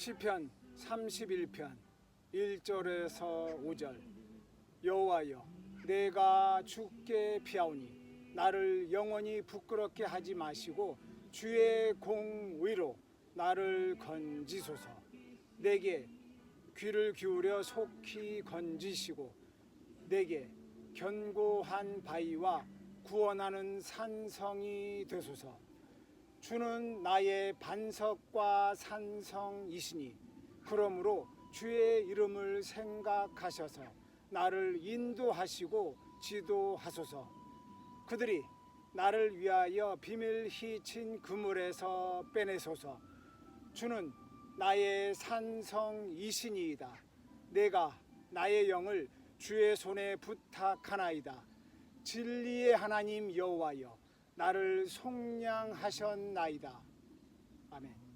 시편 31편 1절에서 5절. 여호와여 내가 주께 피하오니 나를 영원히 부끄럽게 하지 마시고 주의 공의로 나를 건지소서. 내게 귀를 기울여 속히 건지시고 내게 견고한 바위와 구원하는 산성이 되소서 주는 나의 반석과 산성이시니 그러므로 주의 이름을 생각하셔서 나를 인도하시고 지도하소서. 그들이 나를 위하여 비밀히 친 그물에서 빼내소서. 주는 나의 산성이시니이다. 내가 나의 영을 주의 손에 부탁하나이다. 진리의 하나님 여호와여 나를 속량하셨나이다. 아멘.